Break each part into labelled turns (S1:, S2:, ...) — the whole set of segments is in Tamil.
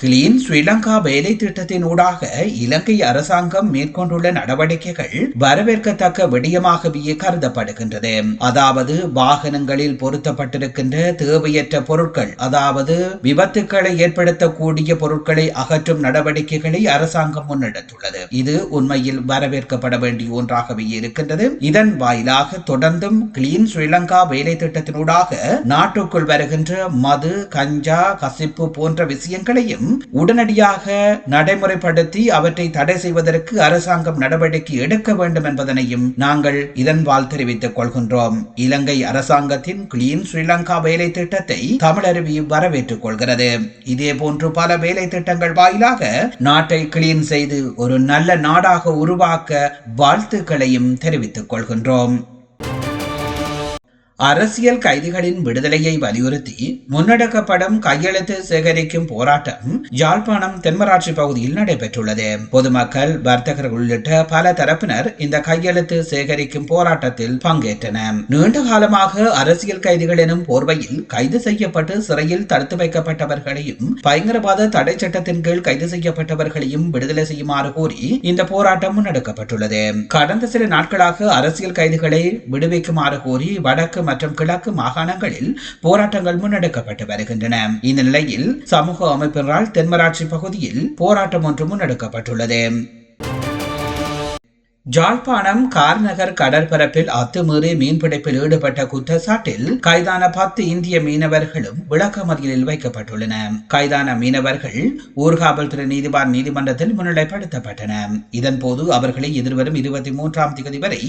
S1: கிளீன் ஸ்ரீலங்கா வேலை திட்டத்தினூடாக இலங்கை அரசாங்கம் மேற்கொண்டுள்ள நடவடிக்கைகள் வரவேற்கத்தக்க விடயமாகவே கருதப்படுகின்றது அதாவது வாகனங்களில் பொருத்தப்பட்டிருக்கின்ற தேவையற்ற பொருட்கள் அதாவது விபத்துக்களை ஏற்படுத்தக்கூடிய பொருட்களை அகற்றும் நடவடிக்கைகளை அரசாங்கம் முன்னெடுத்துள்ளது இது உண்மையில் வரவேற்கப்பட வேண்டிய ஒன்றாகவே இருக்கின்றது இதன் வாயிலாக தொடர்ந்தும் கிளீன் ஸ்ரீலங்கா வேலை திட்டத்தினூடாக நாட்டுக்குள் வருகின்ற மது கஞ்சா கசிப்பு போன்ற விஷயங்களையும் உடனடியாக நடைமுறைப்படுத்தி அவற்றை தடை செய்வதற்கு அரசாங்கம் நடவடிக்கை எடுக்க வேண்டும் என்பதனையும் நாங்கள் இதன்பால் தெரிவித்துக் கொள்கின்றோம் இலங்கை அரசாங்கத்தின் கிளீன் ஸ்ரீலங்கா வேலை திட்டத்தை தமிழருவி வரவேற்றுக் கொள்கிறது இதே போன்று பல வேலை திட்டங்கள் வாயிலாக நாட்டை கிளீன் செய்து ஒரு நல்ல நாடாக உருவாக்க வாழ்த்துக்களையும் தெரிவித்துக் கொள்கின்றோம் அரசியல் கைதிகளின் விடுதலையை வலியுறுத்தி முன்னெடுக்கப்படும் கையெழுத்து சேகரிக்கும் போராட்டம் யாழ்ப்பாணம் தென்மராட்சி பகுதியில் நடைபெற்றுள்ளது பொதுமக்கள் வர்த்தகர்கள் உள்ளிட்ட பல தரப்பினர் இந்த கையெழுத்து சேகரிக்கும் போராட்டத்தில் பங்கேற்றனர் நீண்ட காலமாக அரசியல் கைதிகள் எனும் போர்வையில் கைது செய்யப்பட்டு சிறையில் தடுத்து வைக்கப்பட்டவர்களையும் பயங்கரவாத தடை சட்டத்தின் கீழ் கைது செய்யப்பட்டவர்களையும் விடுதலை செய்யுமாறு கோரி இந்த போராட்டம் முன்னெடுக்கப்பட்டுள்ளது கடந்த சில நாட்களாக அரசியல் கைதிகளை விடுவிக்குமாறு கோரி வடக்கு மற்றும் கிழக்கு மாகாணங்களில் போராட்டங்கள் முன்னெடுக்கப்பட்டு வருகின்றன இந்த நிலையில் சமூக அமைப்பினரால் தென்மராட்சி பகுதியில் போராட்டம் ஒன்று முன்னெடுக்கப்பட்டுள்ளது ஜாழ்ப்பாணம் கார்நகர் கடற்பரப்பில் அத்துமீறி மீன்பிடிப்பில் ஈடுபட்ட குற்றச்சாட்டில் கைதான பத்து இந்திய மீனவர்களும் விளக்கமறியலில் வைக்கப்பட்டுள்ளன கைதான மீனவர்கள் ஊர்காவல்துறை நீதிவான் நீதிமன்றத்தில் முன்னிலைப்படுத்தப்பட்டன இதன்போது அவர்களை எதிர்வரும் இருபத்தி மூன்றாம் தேதி வரை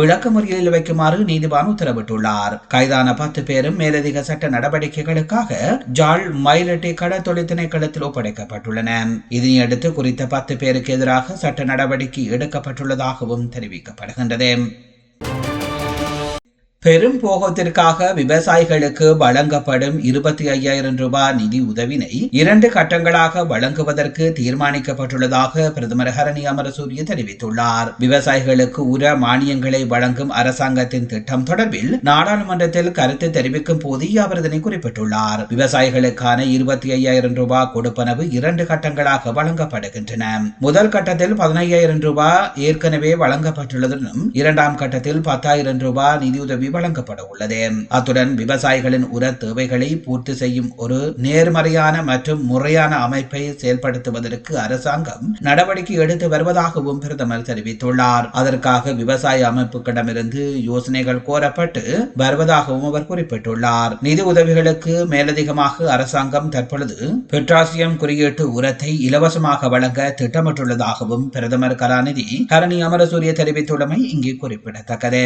S1: விளக்கமறியலில் வைக்குமாறு நீதிவான் உத்தரவிட்டுள்ளார் கைதான பத்து பேரும் மேலதிக சட்ட நடவடிக்கைகளுக்காக ஜாழ் மயிலட்டி கடல் திணைக்களத்தில் ஒப்படைக்கப்பட்டுள்ளன இதனையடுத்து குறித்த பத்து பேருக்கு எதிராக சட்ட நடவடிக்கை எடுக்கப்பட்டுள்ளதாக உள்ளதாகவும் தெரிவிக்கப்படுகின்றது பெரும் போகத்திற்காக விவசாயிகளுக்கு வழங்கப்படும் இருபத்தி ஐயாயிரம் ரூபாய் நிதி உதவினை இரண்டு கட்டங்களாக வழங்குவதற்கு தீர்மானிக்கப்பட்டுள்ளதாக பிரதமர் ஹரணி அமரசூரிய தெரிவித்துள்ளார் விவசாயிகளுக்கு உர மானியங்களை வழங்கும் அரசாங்கத்தின் திட்டம் தொடர்பில் நாடாளுமன்றத்தில் கருத்து தெரிவிக்கும் போது அவர் இதனை குறிப்பிட்டுள்ளார் விவசாயிகளுக்கான இருபத்தி ஐயாயிரம் ரூபாய் கொடுப்பனவு இரண்டு கட்டங்களாக வழங்கப்படுகின்றன முதல் கட்டத்தில் பதினையாயிரம் ரூபாய் ஏற்கனவே வழங்கப்பட்டுள்ளதுடன் இரண்டாம் கட்டத்தில் பத்தாயிரம் ரூபாய் நிதியுதவி வழங்கப்பட உள்ளது அத்துடன் விவசாயிகளின் உர தேவைகளை பூர்த்தி செய்யும் ஒரு நேர்மறையான மற்றும் முறையான அமைப்பை செயல்படுத்துவதற்கு அரசாங்கம் நடவடிக்கை எடுத்து வருவதாகவும் பிரதமர் தெரிவித்துள்ளார் அதற்காக விவசாய அமைப்புகளிடமிருந்து யோசனைகள் கோரப்பட்டு வருவதாகவும் அவர் குறிப்பிட்டுள்ளார் நிதி உதவிகளுக்கு மேலதிகமாக அரசாங்கம் தற்பொழுது பெட்ராசியம் குறியீட்டு உரத்தை இலவசமாக வழங்க திட்டமிட்டுள்ளதாகவும் பிரதமர் கலாநிதி கரணி அமரசூரிய தெரிவித்துள்ளமை இங்கே குறிப்பிடத்தக்கது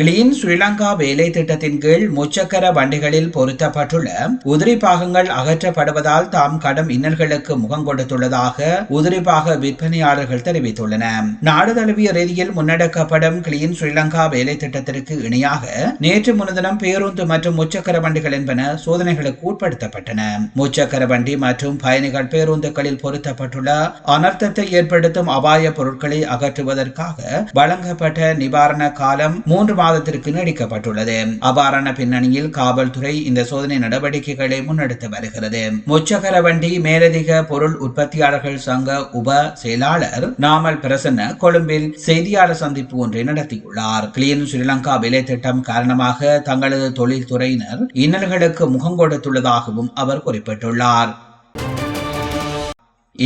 S1: கிளீன் ஸ்ரீலங்கா வேலை திட்டத்தின் கீழ் முச்சக்கர வண்டிகளில் பொருத்தப்பட்டுள்ள உதிரி பாகங்கள் அகற்றப்படுவதால் தாம் கடும் இன்னல்களுக்கு முகம் கொடுத்துள்ளதாக உதிரி பாக விற்பனையாளர்கள் தெரிவித்துள்ளனர் நாடு தழுவிய ரீதியில் முன்னெடுக்கப்படும் கிளீன் ஸ்ரீலங்கா வேலை திட்டத்திற்கு இணையாக நேற்று முன்தினம் பேருந்து மற்றும் முச்சக்கர வண்டிகள் என்பன சோதனைகளுக்கு உட்படுத்தப்பட்டன முச்சக்கர வண்டி மற்றும் பயணிகள் பேருந்துகளில் பொருத்தப்பட்டுள்ள அனர்த்தத்தை ஏற்படுத்தும் அபாய பொருட்களை அகற்றுவதற்காக வழங்கப்பட்ட நிவாரண காலம் மூன்று மாதத்திற்கு நீடிக்கப்பட்டுள்ளது அபாரண பின்னணியில் காவல்துறை இந்த சோதனை நடவடிக்கைகளை முன்னெடுத்து வருகிறது வண்டி மேலதிக பொருள் உற்பத்தியாளர்கள் சங்க உப செயலாளர் நாமல் பிரசன்ன கொழும்பில் செய்தியாளர் சந்திப்பு ஒன்றை நடத்தியுள்ளார் கிளியன் ஸ்ரீலங்கா விலை திட்டம் காரணமாக தங்களது தொழில்துறையினர் இன்னல்களுக்கு முகம் கொடுத்துள்ளதாகவும் அவர் குறிப்பிட்டுள்ளார்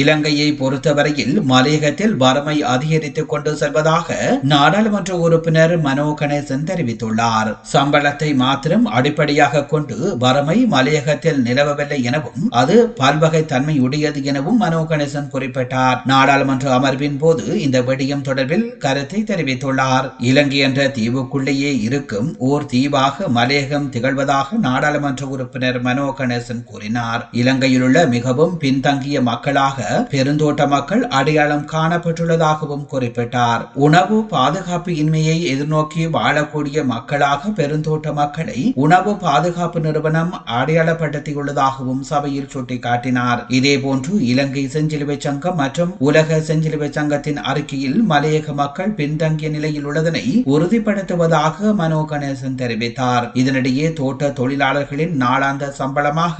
S1: இலங்கையை பொறுத்தவரையில் மலையகத்தில் வறுமை அதிகரித்துக் கொண்டு செல்வதாக நாடாளுமன்ற உறுப்பினர் மனோ கணேசன் தெரிவித்துள்ளார் சம்பளத்தை மாத்திரம் அடிப்படையாக கொண்டு வறுமை மலையகத்தில் நிலவவில்லை எனவும் அது பல்வகை தன்மை உடையது எனவும் மனோ கணேசன் குறிப்பிட்டார் நாடாளுமன்ற அமர்வின் போது இந்த விடயம் தொடர்பில் கருத்தை தெரிவித்துள்ளார் இலங்கை என்ற தீவுக்குள்ளேயே இருக்கும் ஓர் தீவாக மலையகம் திகழ்வதாக நாடாளுமன்ற உறுப்பினர் மனோ கணேசன் கூறினார் இலங்கையிலுள்ள மிகவும் பின்தங்கிய மக்களாக பெருந்தோட்டமாக்கள் அடையாளம் காணப்பட்டுள்ளதாகவும் குறிப்பிட்டார் உணவு பாதுகாப்பு இன்மையை எதிர்நோக்கி வாழக்கூடிய மக்களாக பெருந்தோட்ட மக்களை உணவு பாதுகாப்பு நிறுவனம் அடையாளப்படுத்தியுள்ளதாகவும் சபையில் சுட்டிக்காட்டினார் இதேபோன்று இலங்கை செஞ்சிலுவை சங்கம் மற்றும் உலக செஞ்சிலுவை சங்கத்தின் அறிக்கையில் மலையக மக்கள் பின்தங்கிய நிலையில் உள்ளதனை உறுதிப்படுத்துவதாக மனோ கணேசன் தெரிவித்தார் இதனிடையே தோட்ட தொழிலாளர்களின் நாளாந்த சம்பளமாக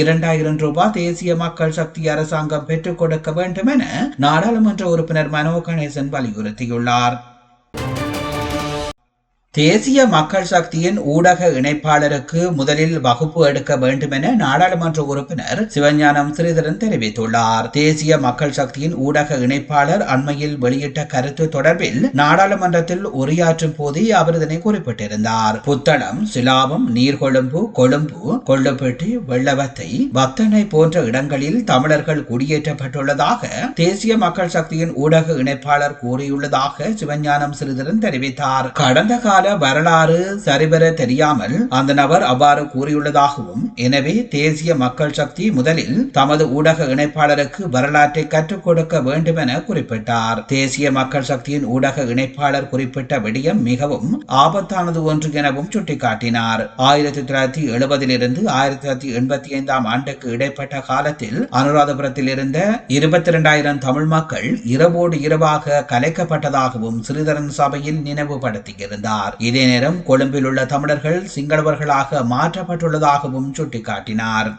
S1: இரண்டாயிரம் ரூபாய் தேசிய மக்கள் சக்தி அரசாங்கம் பெற்றுக் கொடுக்க வேண்டும் என நாடாளுமன்ற உறுப்பினர் மனோ கணேசன் வலியுறுத்தியுள்ளார் தேசிய மக்கள் சக்தியின் ஊடக இணைப்பாளருக்கு முதலில் வகுப்பு எடுக்க வேண்டும் என நாடாளுமன்ற உறுப்பினர் சிவஞானம் ஸ்ரீதரன் தெரிவித்துள்ளார் தேசிய மக்கள் சக்தியின் ஊடக இணைப்பாளர் அண்மையில் வெளியிட்ட கருத்து தொடர்பில் நாடாளுமன்றத்தில் உரையாற்றும் போது அவர் இதனை குறிப்பிட்டிருந்தார் புத்தளம் சிலாபம் நீர்கொழும்பு கொழும்பு கொள்ளுப்பட்டி வெள்ளவத்தை வத்தனை போன்ற இடங்களில் தமிழர்கள் குடியேற்றப்பட்டுள்ளதாக தேசிய மக்கள் சக்தியின் ஊடக இணைப்பாளர் கூறியுள்ளதாக சிவஞானம் ஸ்ரீதரன் தெரிவித்தார் கடந்த கால கால வரலாறு சரிபெற தெரியாமல் அந்த நபர் அவ்வாறு கூறியுள்ளதாகவும் எனவே தேசிய மக்கள் சக்தி முதலில் தமது ஊடக இணைப்பாளருக்கு வரலாற்றை கற்றுக் கொடுக்க வேண்டும் என குறிப்பிட்டார் தேசிய மக்கள் சக்தியின் ஊடக இணைப்பாளர் குறிப்பிட்ட விடயம் மிகவும் ஆபத்தானது ஒன்று எனவும் சுட்டிக்காட்டினார் ஆயிரத்தி தொள்ளாயிரத்தி எழுபதிலிருந்து ஆயிரத்தி தொள்ளாயிரத்தி எண்பத்தி ஐந்தாம் ஆண்டுக்கு இடைப்பட்ட காலத்தில் அனுராதபுரத்தில் இருந்த இருபத்தி இரண்டாயிரம் தமிழ் மக்கள் இரவோடு இரவாக கலைக்கப்பட்டதாகவும் ஸ்ரீதரன் சபையில் நினைவுபடுத்தியிருந்தார் கூறினார் இதே நேரம் கொழும்பில் உள்ள தமிழர்கள் சிங்களவர்களாக மாற்றப்பட்டுள்ளதாகவும் சுட்டிக்காட்டினார்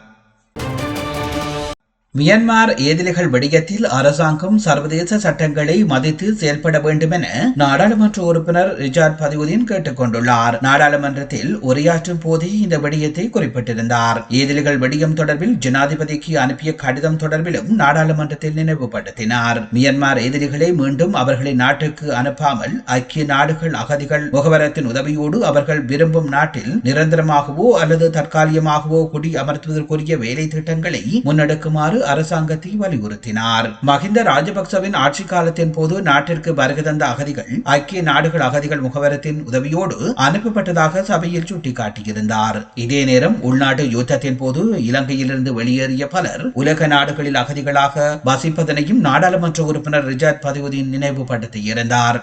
S1: மியன்மார் ஏதிலிகள் வடிகத்தில் அரசாங்கம் சர்வதேச சட்டங்களை மதித்து செயல்பட வேண்டும் என நாடாளுமன்ற உறுப்பினர் ரிஜார்ட் பதிவுதீன் கேட்டுக் கொண்டுள்ளார் நாடாளுமன்றத்தில் உரையாற்றும் போதே இந்த விடயத்தை குறிப்பிட்டிருந்தார் ஏதிலிகள் விடயம் தொடர்பில் ஜனாதிபதிக்கு அனுப்பிய கடிதம் தொடர்பிலும் நாடாளுமன்றத்தில் நினைவுபடுத்தினார் மியன்மார் எதிரிகளை மீண்டும் அவர்களை நாட்டுக்கு அனுப்பாமல் ஐக்கிய நாடுகள் அகதிகள் முகவரத்தின் உதவியோடு அவர்கள் விரும்பும் நாட்டில் நிரந்தரமாகவோ அல்லது தற்காலிகமாகவோ குடி அமர்த்துவதற்குரிய வேலை திட்டங்களை முன்னெடுக்குமாறு அரசாங்கத்தை வலியுறுத்தினார் மஹிந்த ராஜபக்சவின் ஆட்சி காலத்தின் போது நாட்டிற்கு வருகை தந்த அகதிகள் ஐக்கிய நாடுகள் அகதிகள் முகவரத்தின் உதவியோடு அனுப்பப்பட்டதாக சபையில் சுட்டிக்காட்டியிருந்தார் இதே நேரம் உள்நாட்டு யுத்தத்தின் போது இலங்கையிலிருந்து வெளியேறிய பலர் உலக நாடுகளில் அகதிகளாக வசிப்பதனையும் நாடாளுமன்ற உறுப்பினர் ரிஜாத் பதிவுதீன் நினைவுபடுத்தியிருந்தார்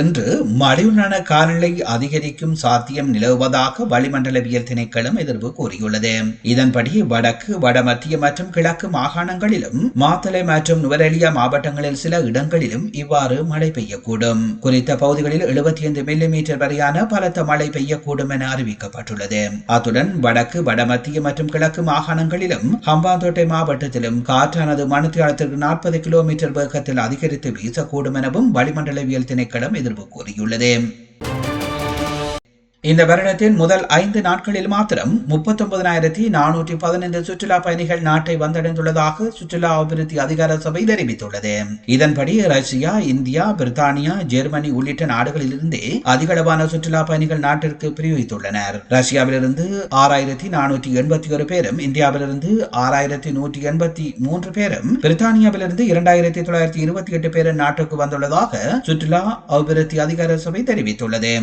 S1: இன்று மலிவுணன காலநிலை அதிகரிக்கும் சாத்தியம் நிலவுவதாக வளிமண்டலவியல் திணைக்களம் எதிர்வு கூறியுள்ளது இதன்படி வடக்கு வடமத்திய மற்றும் கிழக்கு மாகாணங்களிலும் மாத்தலை மற்றும் நுவரெலியா மாவட்டங்களில் சில இடங்களிலும் இவ்வாறு மழை பெய்யக்கூடும் குறித்த பகுதிகளில் எழுபத்தி ஐந்து மில்லிமீட்டர் வரையான பலத்த மழை பெய்யக்கூடும் என அறிவிக்கப்பட்டுள்ளது அத்துடன் வடக்கு வடமத்திய மற்றும் கிழக்கு மாகாணங்களிலும் ஹம்பாந்தோட்டை மாவட்டத்திலும் காற்றானது மணித்தியாலத்திற்கு நாற்பது கிலோமீட்டர் வேகத்தில் அதிகரித்து வீசக்கூடும் எனவும் வளிமண்டலவியல் திணைக்களம் எதிர்ப்பு கூறியுள்ளது இந்த வருடத்தின் முதல் ஐந்து நாட்களில் மாத்திரம் முப்பத்தொன்பதாயிரத்தி நானூற்றி பதினைந்து சுற்றுலா பயணிகள் நாட்டை வந்தடைந்துள்ளதாக சுற்றுலா அபிவிருத்தி அதிகார சபை தெரிவித்துள்ளது இதன்படி ரஷ்யா இந்தியா பிரித்தானியா ஜெர்மனி உள்ளிட்ட நாடுகளிலிருந்தே அதிகளவான சுற்றுலா பயணிகள் நாட்டிற்கு பிரிவித்துள்ளனர் ரஷ்யாவிலிருந்து ஆறாயிரத்தி நானூற்றி எண்பத்தி ஒரு பேரும் இந்தியாவிலிருந்து ஆறாயிரத்தி நூற்றி எண்பத்தி மூன்று பேரும் பிரித்தானியாவிலிருந்து இரண்டாயிரத்தி தொள்ளாயிரத்தி இருபத்தி எட்டு பேரும் நாட்டுக்கு வந்துள்ளதாக சுற்றுலா அபிவிருத்தி அதிகார சபை தெரிவித்துள்ளது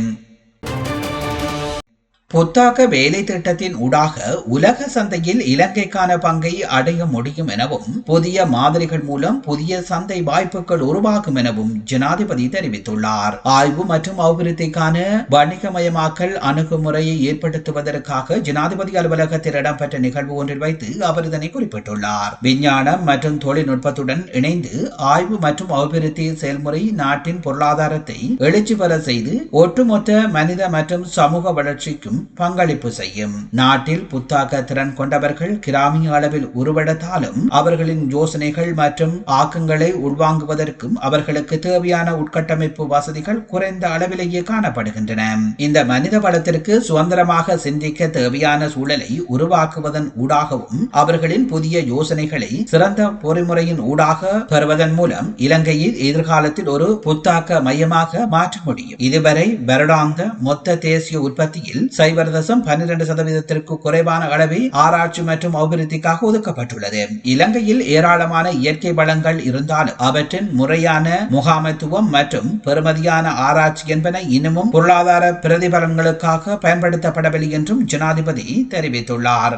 S1: புத்தாக்க வேலை திட்டத்தின் ஊடாக உலக சந்தையில் இலங்கைக்கான பங்கை அடைய முடியும் எனவும் புதிய மாதிரிகள் மூலம் புதிய சந்தை வாய்ப்புகள் உருவாகும் எனவும் ஜனாதிபதி தெரிவித்துள்ளார் ஆய்வு மற்றும் அபிவிருத்திக்கான வணிகமயமாக்கல் அணுகுமுறையை ஏற்படுத்துவதற்காக ஜனாதிபதி அலுவலகத்தில் இடம்பெற்ற நிகழ்வு ஒன்றில் வைத்து அவர் இதனை குறிப்பிட்டுள்ளார் விஞ்ஞானம் மற்றும் தொழில்நுட்பத்துடன் இணைந்து ஆய்வு மற்றும் அபிவிருத்தி செயல்முறை நாட்டின் பொருளாதாரத்தை எழுச்சி பெற செய்து ஒட்டுமொத்த மனித மற்றும் சமூக வளர்ச்சிக்கும் பங்களிப்பு செய்யும் நாட்டில் புத்தாக்க திறன் கொண்டவர்கள் கிராமிய அளவில் உருவெடுத்தாலும் அவர்களின் யோசனைகள் மற்றும் ஆக்கங்களை உள்வாங்குவதற்கும் அவர்களுக்கு தேவையான உட்கட்டமைப்பு வசதிகள் குறைந்த அளவிலேயே காணப்படுகின்றன இந்த மனித வளத்திற்கு சுதந்திரமாக சிந்திக்க தேவையான சூழலை உருவாக்குவதன் ஊடாகவும் அவர்களின் புதிய யோசனைகளை சிறந்த பொறிமுறையின் ஊடாக பெறுவதன் மூலம் இலங்கையில் எதிர்காலத்தில் ஒரு புத்தாக்க மையமாக மாற்ற முடியும் இதுவரை வருடாந்த மொத்த தேசிய உற்பத்தியில் சை ஐவர் பன்னிரண்டு சதவீதத்திற்கு குறைவான அளவில் ஆராய்ச்சி மற்றும் அபிவிருத்திக்காக ஒதுக்கப்பட்டுள்ளது இலங்கையில் ஏராளமான இயற்கை வளங்கள் இருந்தாலும் அவற்றின் முறையான முகாமைத்துவம் மற்றும் பெறுமதியான ஆராய்ச்சி என்பன இன்னமும் பொருளாதார பிரதிபலன்களுக்காக பயன்படுத்தப்படவில்லை என்றும் ஜனாதிபதி தெரிவித்துள்ளார்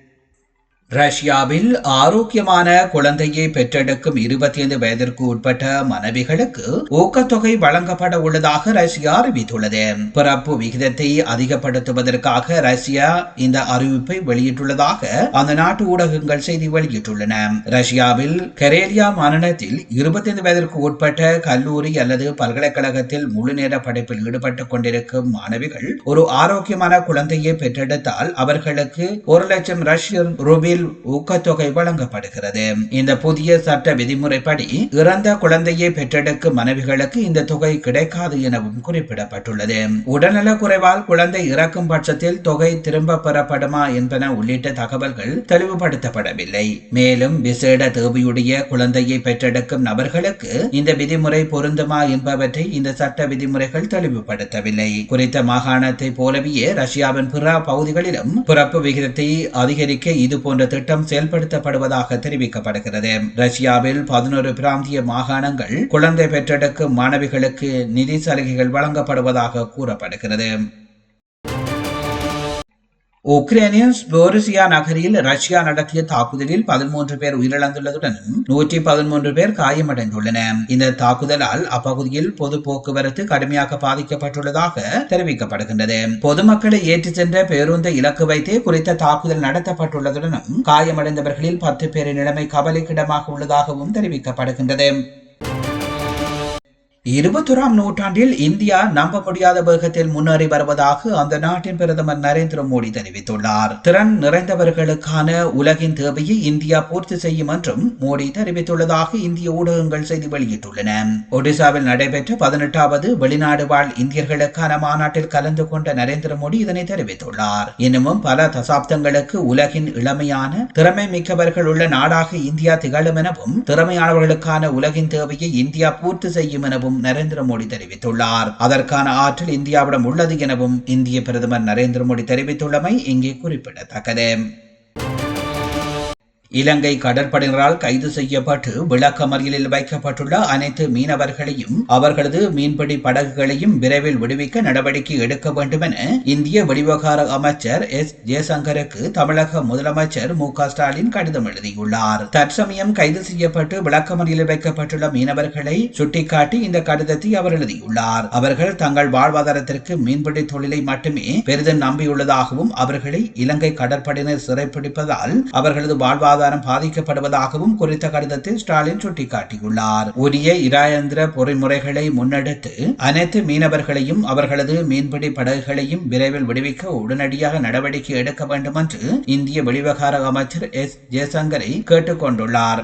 S1: ரஷ்யாவில் ஆரோக்கியமான குழந்தையை பெற்றெடுக்கும் இருபத்தி ஐந்து வயதிற்கு உட்பட்ட மனைவிகளுக்கு ஊக்கத்தொகை வழங்கப்பட உள்ளதாக ரஷ்யா அறிவித்துள்ளது பிறப்பு விகிதத்தை அதிகப்படுத்துவதற்காக ரஷ்யா இந்த அறிவிப்பை வெளியிட்டுள்ளதாக அந்த நாட்டு ஊடகங்கள் செய்தி வெளியிட்டுள்ளன ரஷ்யாவில் கரேலியா மாநிலத்தில் இருபத்தி ஐந்து வயதிற்கு உட்பட்ட கல்லூரி அல்லது பல்கலைக்கழகத்தில் நேர படைப்பில் ஈடுபட்டுக் கொண்டிருக்கும் மாணவிகள் ஒரு ஆரோக்கியமான குழந்தையை பெற்றெடுத்தால் அவர்களுக்கு ஒரு லட்சம் ரஷ்யன் ரூபில் வகையில் ஊக்கத்தொகை வழங்கப்படுகிறது இந்த புதிய சட்ட விதிமுறைப்படி இறந்த குழந்தையை பெற்றெடுக்கும் மனைவிகளுக்கு இந்த தொகை கிடைக்காது எனவும் குறிப்பிடப்பட்டுள்ளது உடல்நல குறைவால் குழந்தை இறக்கும் பட்சத்தில் தொகை திரும்ப பெறப்படுமா என்பன உள்ளிட்ட தகவல்கள் தெளிவுபடுத்தப்படவில்லை மேலும் விசேட தேவையுடைய குழந்தையை பெற்றெடுக்கும் நபர்களுக்கு இந்த விதிமுறை பொருந்துமா என்பவற்றை இந்த சட்ட விதிமுறைகள் தெளிவுபடுத்தவில்லை குறித்த மாகாணத்தை போலவே ரஷ்யாவின் பிற பகுதிகளிலும் பிறப்பு விகிதத்தை அதிகரிக்க இது போன்ற திட்டம் செயல்படுத்தப்படுவதாக தெரிவிக்கப்படுகிறது ரஷ்யாவில் பதினோரு பிராந்திய மாகாணங்கள் குழந்தை பெற்றெடுக்கும் மாணவிகளுக்கு நிதி சலுகைகள் வழங்கப்படுவதாக கூறப்படுகிறது உக்ரைனின் போரிசியா நகரில் ரஷ்யா நடத்திய தாக்குதலில் பதிமூன்று பேர் உயிரிழந்துள்ளதுடன் நூற்றி பதிமூன்று பேர் காயமடைந்துள்ளன இந்த தாக்குதலால் அப்பகுதியில் பொது போக்குவரத்து கடுமையாக பாதிக்கப்பட்டுள்ளதாக தெரிவிக்கப்படுகின்றது பொதுமக்களை ஏற்றிச் சென்ற பேருந்தை இலக்கு வைத்தே குறித்த தாக்குதல் நடத்தப்பட்டுள்ளதுடனும் காயமடைந்தவர்களில் பத்து பேரின் நிலைமை கவலைக்கிடமாக உள்ளதாகவும் தெரிவிக்கப்படுகின்றது இருபத்தொராம் நூற்றாண்டில் இந்தியா நம்ப முடியாத வேகத்தில் முன்னேறி வருவதாக அந்த நாட்டின் பிரதமர் நரேந்திர மோடி தெரிவித்துள்ளார் திறன் நிறைந்தவர்களுக்கான உலகின் தேவையை இந்தியா பூர்த்தி செய்யும் என்றும் மோடி தெரிவித்துள்ளதாக இந்திய ஊடகங்கள் செய்தி வெளியிட்டுள்ளன ஒடிசாவில் நடைபெற்ற பதினெட்டாவது வெளிநாடு வாழ் இந்தியர்களுக்கான மாநாட்டில் கலந்து கொண்ட நரேந்திர மோடி இதனை தெரிவித்துள்ளார் இன்னமும் பல தசாப்தங்களுக்கு உலகின் இளமையான திறமை மிக்கவர்கள் உள்ள நாடாக இந்தியா திகழும் எனவும் திறமையானவர்களுக்கான உலகின் தேவையை இந்தியா பூர்த்தி செய்யும் எனவும் எனவும் நரேந்திர மோடி தெரிவித்துள்ளார் அதற்கான ஆற்றல் இந்தியாவிடம் உள்ளது எனவும் இந்திய பிரதமர் நரேந்திர மோடி தெரிவித்துள்ளமை இங்கே குறிப்பிடத்தக்கது இலங்கை கடற்படையினரால் கைது செய்யப்பட்டு விளக்கமறியலில் வைக்கப்பட்டுள்ள அனைத்து மீனவர்களையும் அவர்களது மீன்பிடி படகுகளையும் விரைவில் விடுவிக்க நடவடிக்கை எடுக்க வேண்டும் என இந்திய வெளிவகார அமைச்சர் எஸ் ஜெயசங்கருக்கு தமிழக முதலமைச்சர் மு ஸ்டாலின் கடிதம் எழுதியுள்ளார் தற்சமயம் கைது செய்யப்பட்டு விளக்கமறியலில் வைக்கப்பட்டுள்ள மீனவர்களை சுட்டிக்காட்டி இந்த கடிதத்தை அவர் எழுதியுள்ளார் அவர்கள் தங்கள் வாழ்வாதாரத்திற்கு மீன்பிடி தொழிலை மட்டுமே பெரிதும் நம்பியுள்ளதாகவும் அவர்களை இலங்கை கடற்படையினர் சிறைப்பிடிப்பதால் அவர்களது வாழ்வாதார பொருளாதாரம் பாதிக்கப்படுவதாகவும் குறித்த கடிதத்தில் ஸ்டாலின் சுட்டிக்காட்டியுள்ளார் உரிய இராயந்திர பொறிமுறைகளை முன்னெடுத்து அனைத்து மீனவர்களையும் அவர்களது மீன்பிடி படகுகளையும் விரைவில் விடுவிக்க உடனடியாக நடவடிக்கை எடுக்க வேண்டும் என்று இந்திய வெளிவிவகார அமைச்சர் எஸ் ஜெய்சங்கரை கேட்டுக்கொண்டுள்ளார்